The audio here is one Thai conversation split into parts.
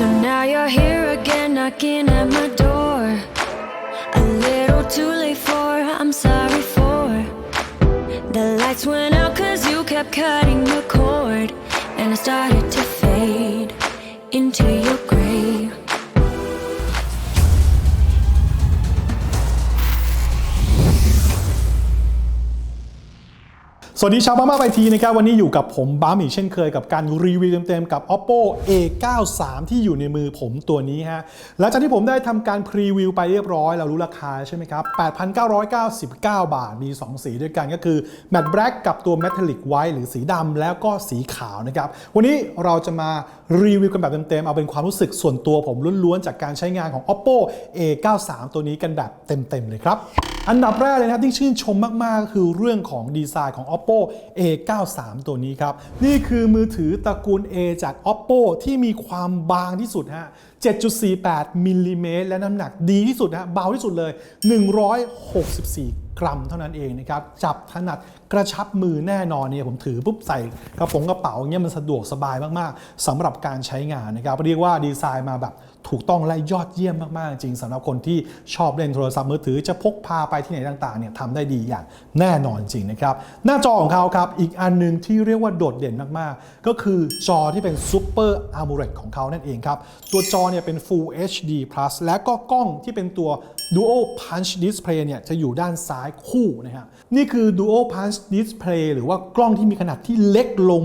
So now you're here again, knocking at my door. A little too late for, I'm sorry for. The lights went out cause you kept cutting the cord. And I started to fade into your สวัสดีชาวบ้ามาไปทีนะครับวันนี้อยู่กับผมบ้ามอีกเช่นเคยกับการรีวิวเต็มๆกับ oppo a93 ที่อยู่ในมือผมตัวนี้ฮะหลังจากที่ผมได้ทำการพรีวิวไปเรียบร้อยเรารู้ราคาใช่ไหมครับ 8,999 บาทมี 2 สีด้วยกันก็คือ matte black กับตัว metallic white หรือสีดำแล้วก็สีขาวนะครับ วันนี้เราจะมารีวิวกันแบบเต็มๆ เอาเป็นความรู้สึกส่วนตัวผมล้วนๆ จากการใช้งานของ oppo a93 ตัวนี้กันแบบเต็มๆเลยครับ อันดับแรกเลยนะครับที่ชื่นชมมาก ๆ ก็คือเรื่องของดีไซน์ของ oppo a93 ตัวนี้ครับ นี่คือมือถือตระกูล A จาก oppo ที่มีความบางที่สุดฮะ7.48มิลลิเมตรและน้ำหนักดีที่สุดฮะเบาที่สุดเลย 164 กรัมเท่านั้นเองนะครับจับถนัดกระชับมือแน่นอนเนี่ยผมถือปุ๊บใส่กระโปรงกระเป๋าเงี้ยมันสะดวกสบายมากๆสำหรับการใช้งานนะครับเรียกว่าดีไซน์มาแบบถูกต้องและยอดเยี่ยมมากๆ จริงสำหรับคนที่ชอบเล่นโทรศัพท์มือถือจะพกพาไปที่ไหนต่างๆเนี่ยทำได้ดีอย่างแน่นอนจริงนะครับ หน้าจอของเขาครับ อีกอันหนึงที่เรียกว่าโดดเด่นมากๆ ก็คือจอที่เป็น Super AMOLED ของเขานั่นเองครับ ตัวจอเนี่ยเป็น Full HD Plus และก็กล้องที่เป็นตัว Dual Punch Display เนี่ยจะอยู่ด้านซ้ายคู่นะครับนี่คือ Dual Punch Display หรือว่ากล้องที่มีขนาดที่เล็กลง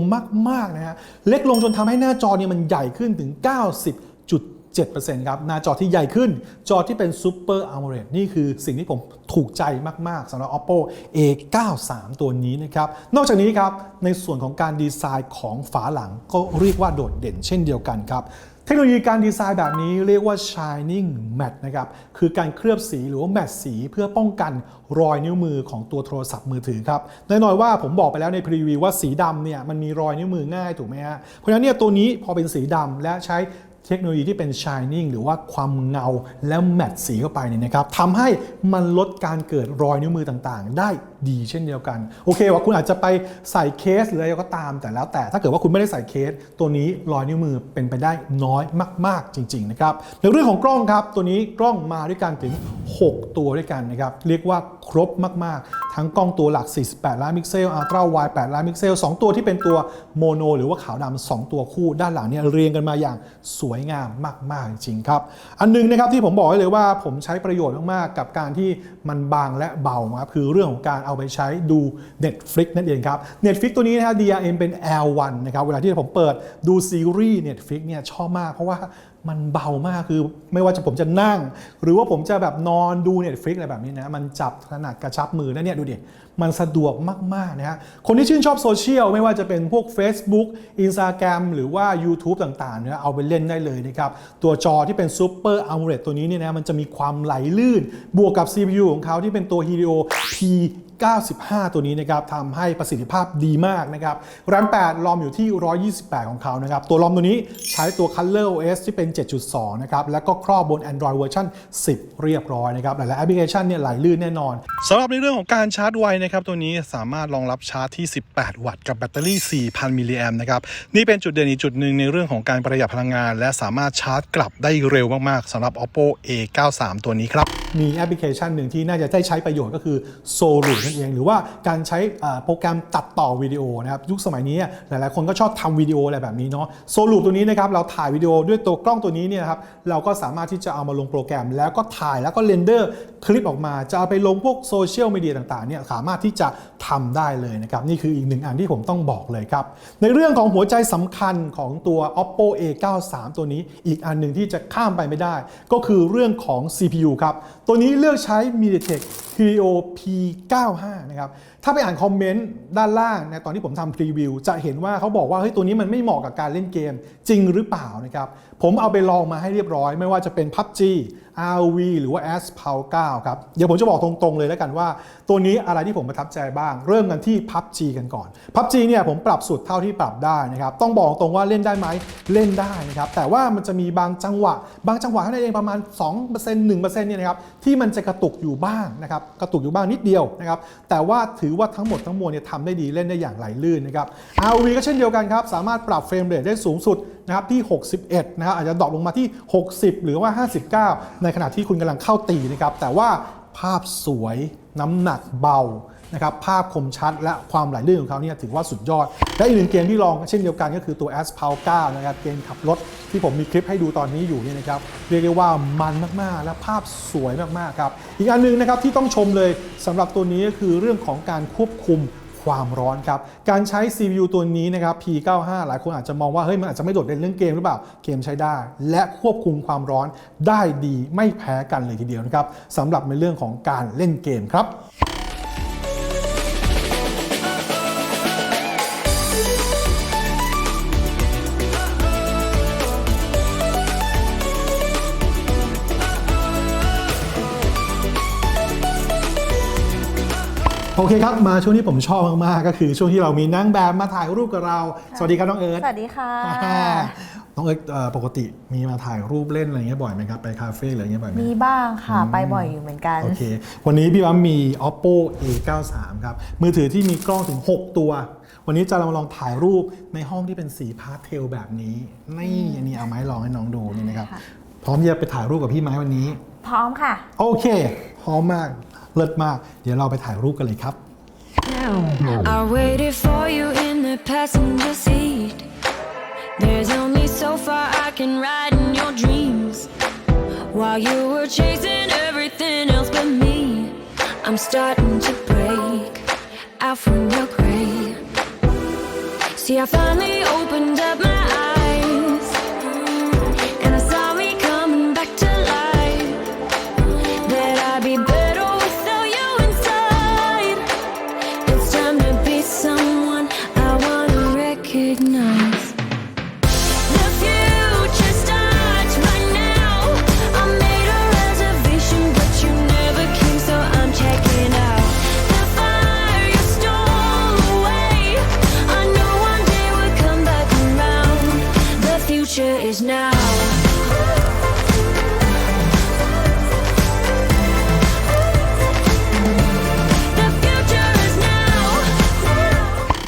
มากๆนะฮะเล็กลงจนทำให้หน้าจอเนี่ยมันใหญ่ขึ้นถึง 90.7%ครับ หน้าจอที่ใหญ่ขึ้น จอที่เป็น Super AMOLED นี่คือสิ่งที่ผมถูกใจมาก ๆสำหรับ Oppo A93 ตัวนี้นะครับ นอกจากนี้ครับ ในส่วนของการดีไซน์ของฝาหลังก็เรียกว่าโดดเด่นเช่นเดียวกันครับ เทคโนโลยีการดีไซน์แบบนี้เรียกว่า shining matte นะครับ คือการเคลือบสีหรือว่าแมตสีเพื่อป้องกันรอยนิ้วมือของตัวโทรศัพท์มือถือครับแน่นอนว่าผมบอกไปแล้วในพรีวิวว่าสีดำเนี่ยมันมีรอยนิ้วมือง่ายถูกไหมฮะ เพราะฉะนั้นเนี่ยตัวนี้พอเป็นสีดำและใช้เทคโนโลยีที่เป็น shining หรือว่าความเงาแล้วแมตสีเข้าไปเนี่ยนะครับทำให้มันลดการเกิดรอยนิ้วมือต่างๆ ได้ ดีเช่นเดียวกัน โอเคว่าคุณอาจจะไปใส่เคสหรืออะไรก็ตามแต่แล้วแต่ ถ้าเกิดว่าคุณไม่ได้ใส่เคส ตัวนี้รอยนิ้วมือเป็นไปได้น้อยมาก ๆ จริง ๆ นะครับในเรื่องของกล้องครับ ตัวนี้กล้องมาด้วยกันถึง 6 ตัวด้วยกันนะครับ เรียกว่าครบมากๆ ทั้งกล้องตัวหลัก 48 ล้านพิกเซลอัลตร้าไวด์8ล้านพิกเซล2ตัวที่เป็นตัวโมโน หรือว่าขาวดำ2ตัวคู่ด้านหลังเนี่ยเรียงกันมาอย่างสวยงามมาก ๆ จริงๆครับ อันหนึงนะครับที่ผมบอกไว้เลยว่าผมใช้ประโยชน์มากๆกับการที่มันบางและเบาครับคือเรื่องของการเอาไปใช้ดู Netflix นั่นเองครับ Netflix ตัวนี้นะครับ DRM เป็น L1 นะครับเวลาที่ผมเปิดดูซีรีส์ Netflix เนี่ยชอบมากเพราะว่ามันเบามากคือไม่ว่าจะผมจะนั่ง หรือว่าผมจะแบบนอนดู Netflix อะไรแบบนี้นะมันจับขนาดกระชับมือแล้วเนี่ยดูดิมันสะดวกมากๆนะฮะคนที่ชื่นชอบโซเชียลไม่ว่าจะเป็นพวก Facebook Instagram หรือว่า YouTube ต่างๆเนี่ยเอาไปเล่นได้เลยนะครับ ตัวจอที่เป็น Super AMOLED ตัวนี้เนี่ยนะมันจะมีความไหลลื่น บวกกับ CPU ของเขาที่เป็นตัว Helio P 95 ตัวนี้นะครับทำให้ประสิทธิภาพดีมากนะครับ RAM 8รอมอยู่ที่ 128 ของเขานะครับ ตัวรอมตัวนี้ใช้ตัว Color OS ที่เป็น 7.2 นะครับ แล้วก็ครอบบน Android เวอร์ชัน10 เรียบร้อยนะครับ หลายๆแอปพลิเคชันเนี่ยไหลลื่นแน่นอนสำหรับในเรื่องของการชาร์จไวนะครับ ตัวนี้สามารถรองรับชาร์จที่ 18 วัตต์กับแบตเตอรี่ 4,000 มิลลิแอมนะครับ นี่เป็นจุดเด่นอีกจุดหนึ่งในเรื่องของการประหยัดพลังงาน และสามารถชาร์จกลับได้เร็วมากๆสำหรับ oppo a93 ตัวนี้ครับ มีแอปพลิเคชันหนึ่งที่น่าจะได้ใช้ประโยชน์ก็คือ Solo นั่นเอง หรือว่าการใช้โปรแกรมตัดต่อวิดีโอนะครับยุคสมัยนี้หลายๆคนก็ชอบทำวิดีโออะไรแบบนี้เนาะโซลูตัวนี้นะครับเราถ่ายวิดีโอด้วยตัวกล้องตัวนี้เนี่ยครับเราก็สามารถที่จะเอามาลงโปรแกรม แล้วก็ถ่ายแล้วก็เรนเดอร์คลิปออกมาจะเอาไปลงพวกโซเชียลมีเดียต่างๆเนี่ยสามารถที่จะทำได้เลยนะครับนี่คืออีกหนึ่งอันที่ผมต้องบอกเลยครับในเรื่องของหัวใจสำคัญของตัว oppo a93 ตัวนี้ อีกอันหนึ่งที่จะข้ามไปไม่ได้ ก็คือเรื่องของ CPU ครับตัวนี้เลือกใช้ MediaTek Helio P95 นะครับ ถ้าไปอ่านคอมเมนต์ด้านล่างในตอนที่ผมทำพรีวิว จะเห็นว่าเขาบอกว่าเฮ้ยตัวนี้มันไม่เหมาะกับการเล่นเกมจริงหรือเปล่านะครับ ผมเอาไปลองมาให้เรียบร้อย ไม่ว่าจะเป็น PUBG RV หรือว่า a s p a l 9ครับเดี๋ยวผมจะบอกตรงๆเลยแล้วกันว่า ตัวนี้อะไรที่ผมประทับใจบ้าง เริ่มกันที่ PUBG กันก่อน PUBG เนี่ยผมปรับสุดเท่าที่ปรับได้นะครับต้องบอกตรงว่าเล่นได้ไหมเล่นได้นะครับแต่ว่ามันจะมีบางจังหวะ บางจังหวะเท่านั้นเองประมาณ 2% 1%เนี่ยนะครับที่มันจะกระตุกอยู่บ้างนะครับกระตุกอยู่บ้างนิดเดียวนะครับแต่ว่าถือว่าทั้งหมดทั้งมวลเนี่ยทำได้ดีเล่นได้อย่างไหลลื่นนะครับ RV ก็เช่นเดียวกันครับสามารถปรับเฟรมเรทได้สูงสุดนะครับที่ 61 นะครับอาจจะดรอปลงมาที่ 60 หรือว่า 59ในขณะที่คุณกำลังเข้าตีนะครับแต่ว่าภาพสวยน้ำหนักเบานะครับภาพคมชัดและความไหลลื่นของเขาเนี่ยถือว่าสุดยอด และอีกหนึ่งเกมที่ลองเช่นเดียวกันก็คือตัว a s p a l 9นะครับเกมขับรถที่ผมมีคลิปให้ดูตอนนี้อยู่เนี่ยนะครับเรียกได้ว่ามันมากๆ และภาพสวยมากๆครับอีกอันหนึงนะครับที่ต้องชมเลยสำหรับตัวนี้ก็คือเรื่องของการควบคุม ความร้อนครับ การใช้ CPU ตัวนี้นะครับ P95 หลายคนอาจจะมองว่าเฮ้ยมันอาจจะไม่โดดเด่นเรื่องเกมหรือเปล่า เกมใช้ได้ และควบคุมความร้อนได้ดีไม่แพ้กันเลยทีเดียวนะครับสำหรับในเรื่องของการเล่นเกมครับ โอเคครับ มาช่วงที่ผมชอบมาก ๆ ก็คือช่วงที่เรามีนั่งแบบมาถ่ายรูปกับเรา สวัสดีครับน้องเอิร์ธสวัสดีค่ะอ่าน้องเอิร์ธเอ่อปกติมีมาถ่ายรูปเล่นอะไรเงี้ยบ่อยไหมครับ ไปคาเฟ่อะไรเงี้ยบ่อยไหมมีบ้างค่ะ ไปบ่อยอยู่เหมือนกัน โอเค วันนี้พี่ว่ามี oppo a93 ครับ มือถือที่มีกล้องถึง 6 ตัว วันนี้จะเรามาลองถ่ายรูปในห้องที่เป็นสีพาสเทลแบบนี้ นี่อันนี้เอาไม้ลองให้น้องดูนี่นะครับค่ะพร้อมที่จะไปถ่ายรูปกับพี่ไม้วันนี้ พร้อมค่ะ โอเค พร้อมมาก เลิศมาก เดี๋ยวเราไปถ่ายรูปกันเลยครับ I waited for you in the passenger seat. There's only so far I can ride in your dreams. While you were chasing everything else but me, I'm starting to break out from your grave. See, I finally opened up my eyes, and I saw me coming back to life. That I'd be better Is now. The future is now.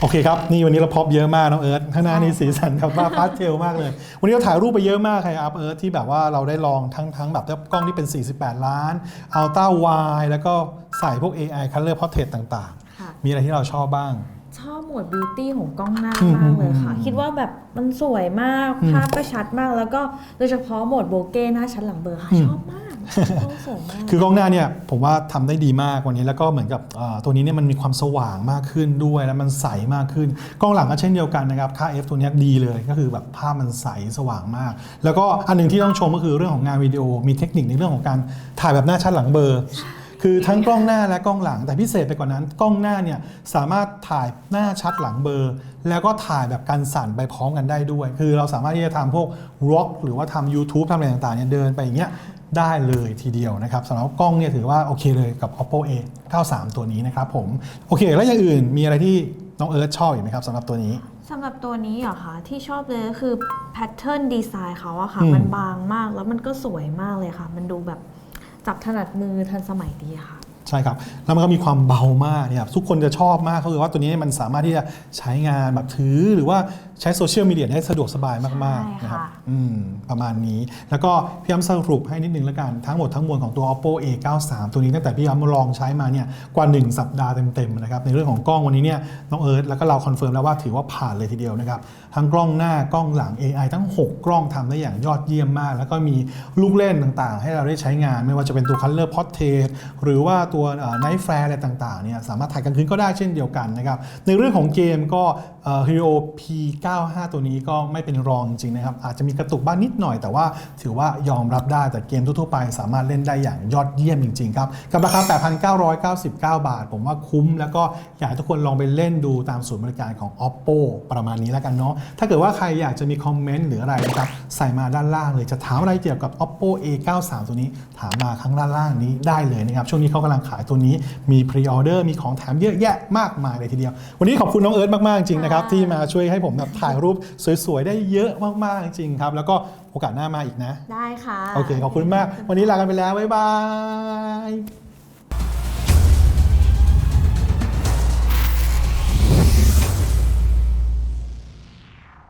โอเคครับ นี่วันนี้เราพบเยอะมากน้องเอิร์ธข้างหน้านี่สีสันแบบว่าพาสเทลมากเลย วันนี้เราถ่ายรูปไปเยอะมากใครอัพเอิร์ธที่แบบว่าเราได้ลองทั้งทั้งแบบกล้องที่เป็น 48 ล้านอัลต้าไวแล้วก็ใส่พวก AI Color Portrait ต่างค่ะๆมีอะไรที่เราชอบบ้าง ชอบโหมดบิวตี้ของกล้องหน้าอืมมากเลยค่ะอืมคิดว่าแบบมันสวยมากอืมภาพก็ชัดมาก แล้วก็โดยเฉพาะโหมดโบเก้หน้าชัดหลังเบลอร์ค่ะอืมชอบมากกล้องสวยมาก คือกล้องหน้าเนี่ยผมว่าทำได้ดีมากวันนี้แล้วก็เหมือนกับเอ่อตัวนี้เนี่ยมันมีความสว่างมากขึ้นด้วยแล้วมันใสมากขึ้น กล้องหลังก็เช่นเดียวกันนะครับค่า f ตัวเนี้ยดีเลยก็คือแบบภาพมันใสสว่างมาก แล้วก็อันหนึ่งที่ต้องชมก็คือเรื่องของงานวิดีโอมีเทคนิคในเรื่องของการถ่ายแบบหน้าชัดหลังเบลอร์ คือทั้งกล้องหน้าและกล้องหลังแต่พิเศษไปกว่านั้น กล้องหน้าเนี่ยสามารถถ่ายหน้าชัดหลังเบลอร์ แล้วก็ถ่ายแบบการสั่นไปพร้อมกันได้ด้วย คือเราสามารถที่จะทำพวกร็อกหรือว่าทำ YouTube ทำอะไรต่างๆเนี่ยเดินไปอย่างเงี้ยได้เลยทีเดียวนะครับสำหรับกล้องเนี่ยถือว่าโอเคเลยกับ oppo a 93ตัวนี้นะครับผมโอเค แล้วอย่างอื่นมีอะไรที่น้องเอิร์ธชอบอีกไหมครับสำหรับตัวนี้ สำหรับตัวนี้เหรอคะที่ชอบเลยก็คือแพทเทิร์นดีไซน์เขาอะค่ะ อืม มันบางมากแล้วมันก็สวยมากเลยค่ะ มันดูแบบ จับถนัดมือทันสมัยดีค่ะ ใช่ครับ แล้วมันก็มีความเบามากเนี่ยครับทุกคนจะชอบมากก็คือว่าตัวนี้มันสามารถที่จะใช้งานแบบถือหรือว่า ใช้โซเชียลมีเดียได้สะดวกสบายมากๆใช่ค่ะนะครับอืมประมาณนี้ แล้วก็พี่ย้ำสรุปให้นิดนึงแล้วกัน ทั้งหมดทั้งมวลของตัว oppo a93 ตัวนี้ตั้งแต่พี่ย้ำลองใช้มาเนี่ยกว่า 1 สัปดาห์เต็มๆนะครับในเรื่องของกล้องวันนี้เนี่ยน้องเอิร์ธแล้วก็เราคอนเฟิร์มแล้วว่าถือว่าผ่านเลยทีเดียวนะครับทั้งกล้องหน้ากล้องหลัง AI ทั้ง 6 กล้องทำได้อย่างยอดเยี่ยมมาก แล้วก็มีลูกเล่นต่างๆ ให้เราได้ใช้งาน ไม่ว่าจะเป็นตัว color portrait หรือว่าตัว night flare อะไรต่างๆเนี่ยสามารถถ่ายกลางคืนก็ได้เช่นเดียวกันนะครับในเรื่องของเกมก็ Hero P9 95 ตัวนี้ก็ไม่เป็นรองจริงนะครับ อาจจะมีกระตุกบ้างนิดหน่อย แต่ว่าถือว่ายอมรับได้แต่เกมทั่วๆไปสามารถเล่นได้อย่างยอดเยี่ยมจริงๆครับกับราคา 8,999 บาท ผมว่าคุ้ม แล้วก็อยากให้ทุกคนลองไปเล่นดูตามศูนย์บริการของ oppo ประมาณนี้แล้วกันเนาะถ้าเกิดว่าใครอยากจะมีคอมเมนต์หรืออะไรนะครับใส่มาด้านล่างเลยจะถามอะไรเกี่ยวกับ oppo a93 ตัวนี้ ถามมาข้างด้านล่างนี้ได้เลยนะครับช่วงนี้เขากำลังขายตัวนี้มีพรีออเดอร์มีของแถมเยอะแยะมากมายเลยทีเดียว วันนี้ขอบคุณน้องเอิร์ธมากๆจริงนะครับที่มาช่วยให้ผมแบบถ่ายรูปสวยๆ ได้เยอะมากๆ จริงครับ แล้วก็โอกาสหน้ามาอีกนะ ได้ค่ะ โอเค ขอบคุณมาก วันนี้ลากันไปแล้ว บ๊ายบาย